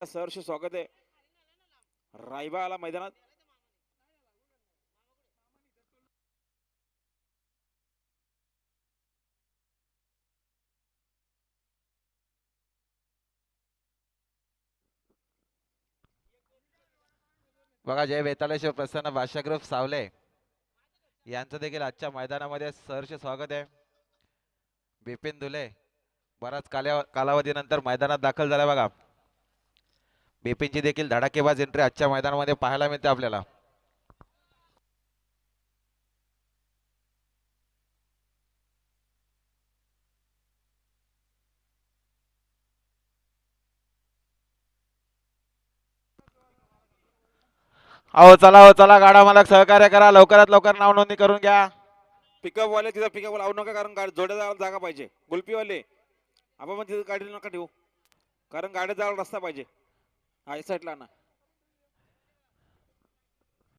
सहर्ष स्वागत आहे. रायबा आला मैदानात. बघा जय बेताळेश्वर प्रसन्न भाषा ग्रुप सावले. यांचं देखील आजच्या मैदानामध्ये सहर्ष स्वागत आहे. बिपिन धुले बराच काल्या कालावधीनंतर मैदानात दाखल झाला बघा. बिपिनची देखील धडाकेबाज एंट्री आजच्या मैदानामध्ये पाहायला मिळते आपल्याला. अहो चला हो चला गाडा मालक सहकार्य करा लवकरात लवकर नाव नोंदणी करून घ्या. पिकअप वाले तिथं पिकअप लावू नका कारण गाडी जोड्या जागा पाहिजे. गुलपीवाले आपण मग तिथं गाडी नका ठेवू. कारण गाड्या जायला रस्ता पाहिजे. ఇట్లా అన్న